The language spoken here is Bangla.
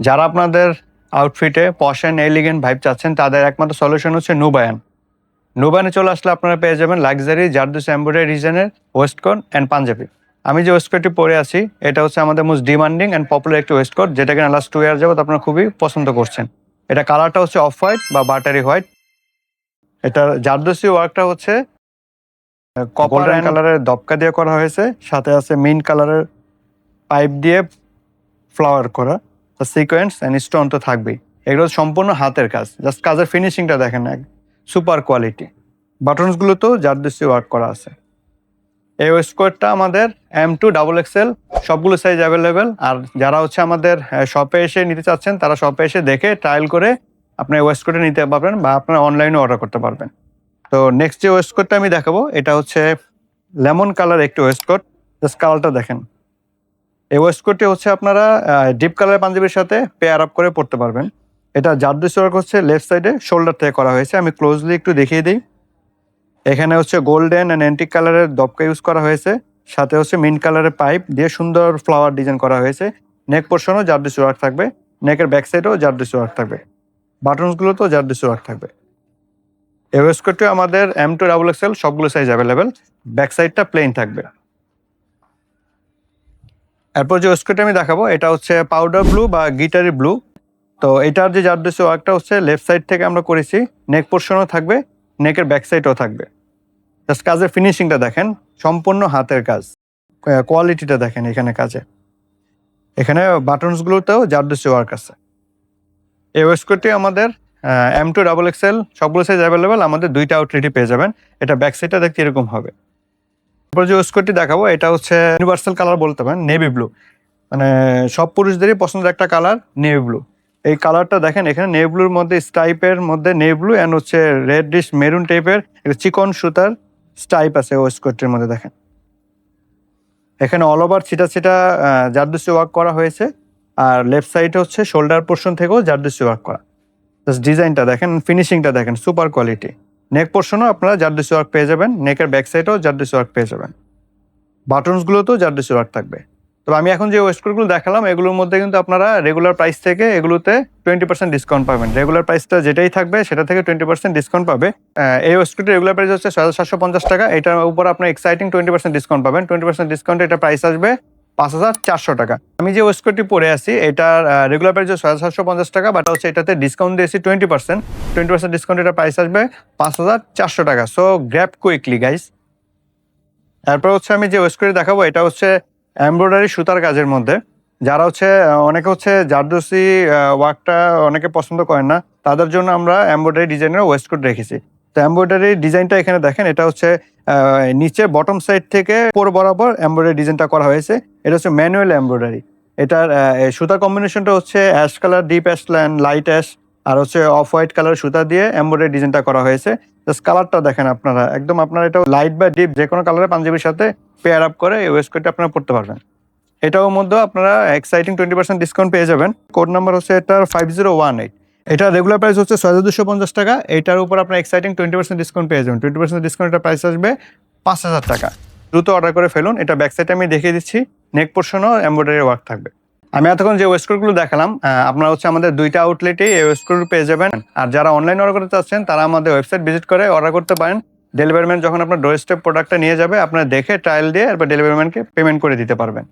যারা আপনাদের আউটফিটে পশ অ্যান্ড এলিগেন্ট ভাইব চাচ্ছেন তাদের একমাত্র সলিউশন হচ্ছে নুবায়ান নুবায়ানে চলে আসলে আপনারা পেয়ে যাবেন লাক্সারি জারদুস এমব্রয়ডারি ডিজাইনের ওয়েস্টকোট অ্যান্ড পাঞ্জাবি আমি যে ওয়েস্টকোটটি পরে আছি এটা হচ্ছে আমাদের মোস্ট ডিমান্ডিং অ্যান্ড পপুলার একটি ওয়েস্টকোট যেটা কিনা লাস্ট টু ইয়ার যাবত আপনারা খুবই পছন্দ করছেন। এটা কালারটা হচ্ছে অফ হোয়াইট বা বাটারি হোয়াইট এটার জারদোসি ওয়ার্কটা হচ্ছে গোল্ডেন কালারের দপকা দিয়ে করা হয়েছে সাথে আছে মিন কালারের পাইপ দিয়ে ফ্লাওয়ার করা। সিকোয়েন্স অ্যান্ড স্টোন তো থাকবেই। এগুলো সম্পূর্ণ হাতের কাজ। জাস্ট কাজের ফিনিশিংটা দেখেন এক সুপার কোয়ালিটি বাটনসগুলোতেও জারদোসি ওয়ার্ক করা আছে। এই ওয়েস্টকোটটা আমাদের এম টু ডাবল এক্সেল সবগুলো সাইজ অ্যাভেলেবেল আর যারা হচ্ছে আমাদের শপে এসে নিতে চাচ্ছেন, তারা শপে এসে দেখে ট্রায়াল করে আপনার ওয়েস্টকোটে নিতে পারবেন বা আপনারা অনলাইনে অর্ডার করতে পারবেন। তো নেক্সট যে ওয়েস্টকোটটা আমি দেখাবো, এটা হচ্ছে লেমন কালার একটি ওয়েস্টকোট জাস্ট কালারটা দেখেন। এই ওয়েস্টকোটটি হচ্ছে আপনারা ডিপ কালার পাঞ্জাবির সাথে পেয়ার আপ করে পড়তে পারবেন। এটা জারদুস ওয়ার্ক হচ্ছে লেফট সাইডে শোল্ডার থেকে করা হয়েছে। আমি ক্লোজলি একটু দেখিয়ে দিই। এখানে হচ্ছে গোল্ডেন অ্যান্ড অ্যান্টিক কালারের দপকা ইউজ করা হয়েছে। সাথে হচ্ছে মিন্ট কালারের পাইপ দিয়ে সুন্দর ফ্লাওয়ার ডিজাইন করা হয়েছে। নেক পোর্শনও জারদুস ওয়ার্ক থাকবে। নেকের ব্যাক সাইডেও জারদুস ওয়ার্ক থাকবে। বাটনসগুলোতেও জারদুস ওয়ার্ক থাকবে। এই ওয়েস্টকোটটি আমাদের এম টু ডাবল এক্সেল সবগুলো সাইজ অ্যাভেলেবেল ব্যাক সাইডটা প্লেন থাকবে। এরপর যে ওয়েস্টকোটটি আমি দেখাবো, এটা হচ্ছে পাউডার ব্লু বা গিটারি ব্লু তো এটার যে জারদুসি ওয়ার্কটা হচ্ছে লেফট সাইড থেকে আমরা করেছি নেক পোর্শনও থাকবে নেকের ব্যাক সাইডও থাকবে। জাস্ট কাজের ফিনিশিংটা দেখেন, সম্পূর্ণ হাতের কাজ। কোয়ালিটিটা দেখেন এখানে কাজে। এখানে বাটনসগুলোতেও জারদুসি ওয়ার্ক আছে। এই ওয়েস্টকোটটি আমাদের এম টু ডাবল এক্সেল সবগুলো সাইজ অ্যাভেলেবেল আমাদের দুইটা আউটলেটই পেয়ে যাবেন। এটা ব্যাক সাইডটা দেখতে এরকম হবে। তারপর যে ওয়েস্টকোটটি দেখাবো, এটা হচ্ছে ইউনিভার্সাল কালার বলতে পারেন নেভি ব্লু মানে সব পুরুষদেরই পছন্দের একটা কালার নেভি ব্লু এই কালারটা দেখেন, এখানে নেভি ব্লুর মধ্যে স্টাইপের মধ্যে নেভি ব্লু অ্যান্ড হচ্ছে রেড ডিশ মেরুন টাইপের চিকন সুতার স্টাইপ আছে ওয়েস্টকোটটির মধ্যে দেখেন। এখানে অল ওভার ছিটা ছিটা জারদুসি ওয়ার্ক করা হয়েছে। আর লেফট সাইডে হচ্ছে শোল্ডার পোর্শন থেকেও জারদুসি ওয়ার্ক করা। জাস্ট ডিজাইনটা দেখেন ফিনিশিংটা দেখেন সুপার কোয়ালিটি নেক পোর্শনও আপনারা জারদুসি ওয়ার্ক পেয়ে যাবেন নেকের ব্যাক সাইডেও জারদুসি ওয়ার্ক পেয়ে যাবেন। বাটনসগুলোতেও জারদুসি ওয়ার্ক থাকবে। তবে আমি এখন যে ওয়েস্টকোটগুলো দেখালাম, এগুলোর মধ্যে কিন্তু আপনারা রেগুলার প্রাইস থেকে এগুলোতে টোয়েন্টি পার্সেন্ট ডিসকাউন্ট পাবেন। রেগুলার প্রাইসটা যেটাই থাকবে, সেটা থেকে টোয়েন্টি পার্সেন্ট ডিসকাউন্ট পাবে। এই ওয়েস্টকোটের রেগুলার প্রাইস হচ্ছে সাতশো পঞ্চাশ টাকা। এটার উপর আপনার এক্সাইটিং টোয়েন্টি পার্সেন্ট ডিসকাউন্ট পাবেন। টোয়েন্টি পার্সেন্ট ডিসকাউন্ট এটা প্রাইস আসবে পাঁচ হাজার চারশো টাকা। আমি যে ওয়েস্টকোটটি পরে আছি, এটার রেগুলার প্রাইস ছয় সাতশো পঞ্চাশ টাকা বাট হচ্ছে এটাতে ডিসকাউন্ট দিয়েছি twenty percent twenty percent discount এটা প্রাইস আসবে পাঁচ হাজার চারশো টাকা। সো গ্র্যাপ কুইকলি গাইস তারপর হচ্ছে আমি যে ওয়েস্টকোটে দেখাবো, এটা হচ্ছে এমব্রয়ডারি সুতার কাজের মধ্যে। যারা হচ্ছে অনেকে হচ্ছে জারদোসি ওয়ার্কটা অনেকে পছন্দ করেন না, তাদের জন্য আমরা এমব্রয়ডারি ডিজাইনের ওয়েস্টকোট রেখেছি। তো এমব্রয়ডারি ডিজাইনটা এখানে দেখেন, এটা হচ্ছে নিচে বটম সাইড থেকে উপর বরাবর এমব্রয়ডারি ডিজাইনটা করা হয়েছে। এটা হচ্ছে ম্যানুয়াল এমব্রয়ডারি এটার সুতার কম্বিনেশনটা হচ্ছে ash colour deep ash and light ash আর হচ্ছে অফ হোয়াইট কালার সুতা দিয়ে এমব্রয়ডারি ডিজাইনটা করা হয়েছে। জাস্ট কালারটা দেখেন আপনারা। একদম আপনারা এটা লাইট বা ডিপ যে কোনো কালারের পাঞ্জাবির সাথে পেয়ার আপ করে এই ওয়েস্টকোটটা আপনারা পড়তে পারবেন। এটাও মধ্যে আপনারা এক্সাইটিং টোয়েন্টি পার্সেন্ট ডিসকাউন্ট পেয়ে যাবেন। কোড নাম্বার হচ্ছে এটার ফাইভ জিরো ওয়ান এইট এটা রেগুলার প্রাইস হচ্ছে ছয় হাজার দুশো পঞ্চাশ টাকা। এটার উপর আপনার এক্সাইটিং টোয়েন্টি পার্সেন্ট ডিসকাউন্ট পেয়ে যাবেন। টোয়েন্টি পার্সেন্ট ডিসকাউন্টের প্রাইস আসবে পাঁচ হাজার টাকা। দ্রুত অর্ডার করে ফেলুন। এটা ব্যাক সাইডে আমি দেখিয়ে দিচ্ছি। নেক পোর্শনও এমব্রয়ডারি ওয়ার্ক থাকবে। আমি এতক্ষণ যে ওয়েস্টকোটগুলো দেখালাম আপনারা হচ্ছে আমাদের দুইটা আউটলেটেই এই ওয়েস্টকোট পেয়ে যাবেন। আর যারা অনলাইন অর্ডার করতে চাচ্ছেন, তারা আমাদের ওয়েবসাইট ভিজিট করে অর্ডার করতে পারেন। ডেলিভারি ম্যান যখন আপনার ডোর স্টেপ প্রোডাক্টটা নিয়ে যাবে, আপনারা দেখে ট্রায়াল দিয়ে এরপর ডেলিভারি ম্যানকে পেমেন্ট করে দিতে পারবেন।